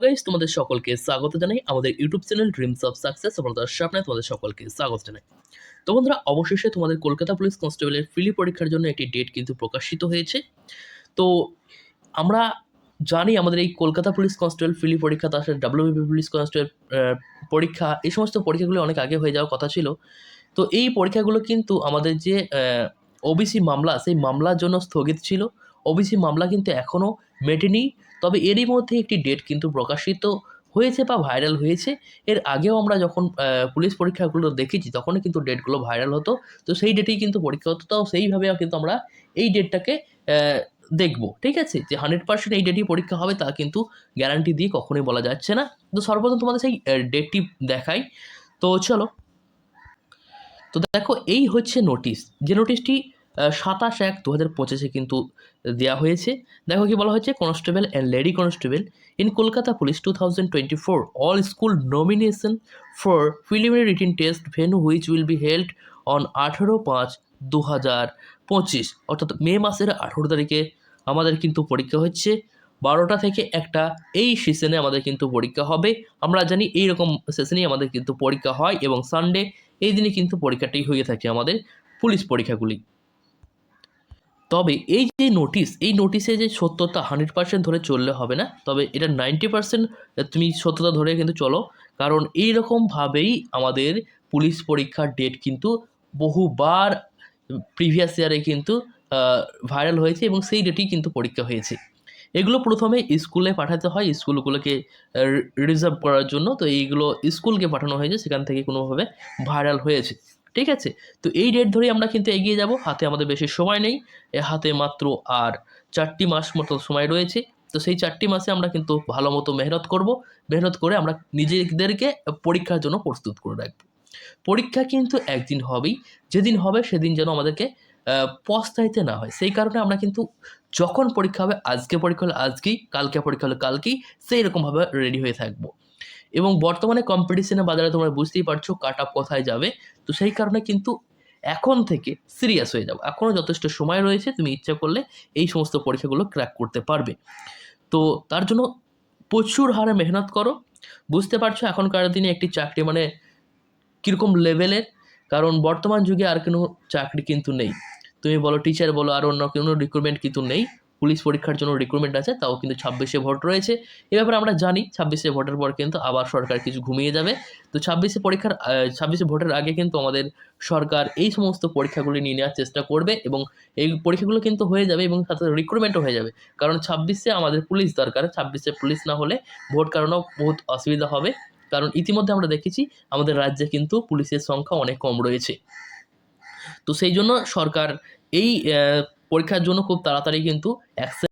Guys তোমাদের সকলকে স্বাগত জানাই আমাদের YouTube channel dreams of success সফলতার স্বপ্নে তোমাদের সকলকে স্বাগত জানাই। তো বন্ধুরা, অবশেষে তোমাদের কলকাতা পুলিশ কনস্টেবলের ফিলি পরীক্ষার জন্য একটি ডেট কিন্তু প্রকাশিত হয়েছে। তো আমরা জানি আমাদের এই কলকাতা পুলিশ কনস্টেবল ফিলি পরীক্ষা, তার সাথে ডাব্লিউবি পুলিশ কনস্টেবল পরীক্ষা, এই সমস্ত পরীক্ষাগুলো অনেক আগে হয়ে যাওয়ার কথা ছিল। তো এই পরীক্ষাগুলো কিন্তু আমাদের যে ওবিসি মামলা, সেই মামলার জন্য স্থগিত ছিল। ওবিসি মামলা কিন্তু এখনও মেটেনি, তবে এরই মধ্যে একটি ডেট কিন্তু প্রকাশিত হয়েছে বা ভাইরাল হয়েছে। এর আগেও আমরা যখন পুলিশ পরীক্ষাগুলো দেখেছি তখনই কিন্তু ডেটগুলো ভাইরাল হতো। তো সেই ডেটেই কিন্তু পরীক্ষা হতো তাও সেইভাবে কিন্তু আমরা এই ডেটটাকে দেখব, ঠিক আছে? যে হান্ড্রেড পার্সেন্ট এই ডেটেই পরীক্ষা হবে, তা কিন্তু গ্যারান্টি দিয়ে কখনোই বলা যাচ্ছে না। তো সর্বপ্রথম তোমাদের সেই ডেটটি দেখাই। তো চলো। তো দেখো, এই হচ্ছে নোটিশ যে নোটিশটি সাতাশ এক দু হাজার পঁচিশে কিন্তু দেওয়া হয়েছে। দেখো কি বলা হয়েছে? Constable and lady constable in Kolkata police two thousand twenty four all school nomination for preliminary written test venue which will be held on আঠেরো পাঁচ দু হাজার পঁচিশ। অর্থাৎ মে মাসের আঠেরো তারিখে আমাদের কিন্তু পরীক্ষা হচ্ছে। বারোটা থেকে একটা এই সেশনে আমাদের কিন্তু পরীক্ষা হবে। আমরা জানি এই রকম সেশনেই আমাদের কিন্তু পরীক্ষা হয় এবং সানডে এই দিনে কিন্তু পরীক্ষাটি হয়ে থাকে আমাদের পুলিশ পরীক্ষাগুলি। তবে এই যে নোটিশ এই নোটিশে যে সত্যতা হান্ড্রেড পার্সেন্ট ধরে চললে হবে না, তবে এটা নাইনটি পার্সেন্ট তুমি সত্যতা ধরে কিন্তু চলো। কারণ এই রকমভাবেই আমাদের পুলিশ পরীক্ষার ডেট কিন্তু বহুবার প্রিভিয়াস ইয়ারে কিন্তু ভাইরাল হয়েছে এবং সেই ডেটেই কিন্তু পরীক্ষা হয়েছে। এগুলো প্রথমে স্কুলে পাঠাতে হয় স্কুলগুলোকে রিজার্ভ করার জন্য। তো এইগুলো স্কুলকে পাঠানো হয়েছে, সেখান থেকে কোনোভাবে ভাইরাল হয়েছে। ঠিক আছে? তো এই ডেট ধরেই আমরা কিন্তু এগিয়ে যাব। হাতে আমাদের বেশি সময় নেই। এ হাতে মাত্র আর চারটি মাস মতো সময় রয়েছে। তো সেই চারটি মাসে আমরা কিন্তু ভালো মতো মেহনত করব। মেহনত করে আমরা নিজেদেরকে পরীক্ষার জন্য প্রস্তুত করে রাখব। পরীক্ষা কিন্তু একদিন হবেই। যেদিন হবে সেদিন যেন আমাদেরকে পস্তাইতে না হয়। সেই কারণে আমরা কিন্তু যখন পরীক্ষা হবে, আজকে পরীক্ষা হলে আজকেই, কালকে পরীক্ষা হলে কালকেই সেই রকমভাবে রেডি হয়ে থাকব। এবং বর্তমানে কম্পিটিশনের বাজারে তোমরা বুঝতেই পারছ কাট আপ কোথায় যাবে। তো সেই কারণে কিন্তু এখন থেকে সিরিয়াস হয়ে যাও এখনও যথেষ্ট সময় রয়েছে, তুমি ইচ্ছা করলে এই সমস্ত পরীক্ষাগুলো ক্র্যাক করতে পারবে। তো তার জন্য প্রচুর হারে মেহনত করো। বুঝতে পারছ এখনকার দিনে একটি চাকরি মানে কীরকম লেভেলের কারণ বর্তমান যুগে আর কোনো চাকরি কিন্তু নেই। তুমি বলো টিচার বলো আর অন্য কোনো রিক্রুটমেন্ট কিন্তু নেই। পুলিশ পরীক্ষার জন্য রিক্রুটমেন্ট আছে, তাও কিন্তু ছাব্বিশে ভোট রয়েছে। এ ব্যাপারে আমরা জানি ছাব্বিশে ভোটের পর কিন্তু আবার সরকার কিছু ঘুমিয়ে যাবে। তো ছাব্বিশে পরীক্ষার ছাব্বিশে ভোটের আগে কিন্তু আমাদের সরকার এই সমস্ত পরীক্ষাগুলি নিয়ে নেওয়ার চেষ্টা করবে এবং এই পরীক্ষাগুলো কিন্তু হয়ে যাবে এবং সাথে রিক্রুটমেন্টও হয়ে যাবে। কারণ ছাব্বিশে আমাদের পুলিশ দরকার, ছাব্বিশে পুলিশ না হলে ভোট কারণেও বহুত অসুবিধা হবে। কারণ ইতিমধ্যে আমরা দেখেছি আমাদের রাজ্যে কিন্তু পুলিশের সংখ্যা অনেক কম রয়েছে। তো সেই জন্য সরকার এই পরীক্ষার জন্য খুব তাড়াতাড়ি কিন্তু অ্যাকশন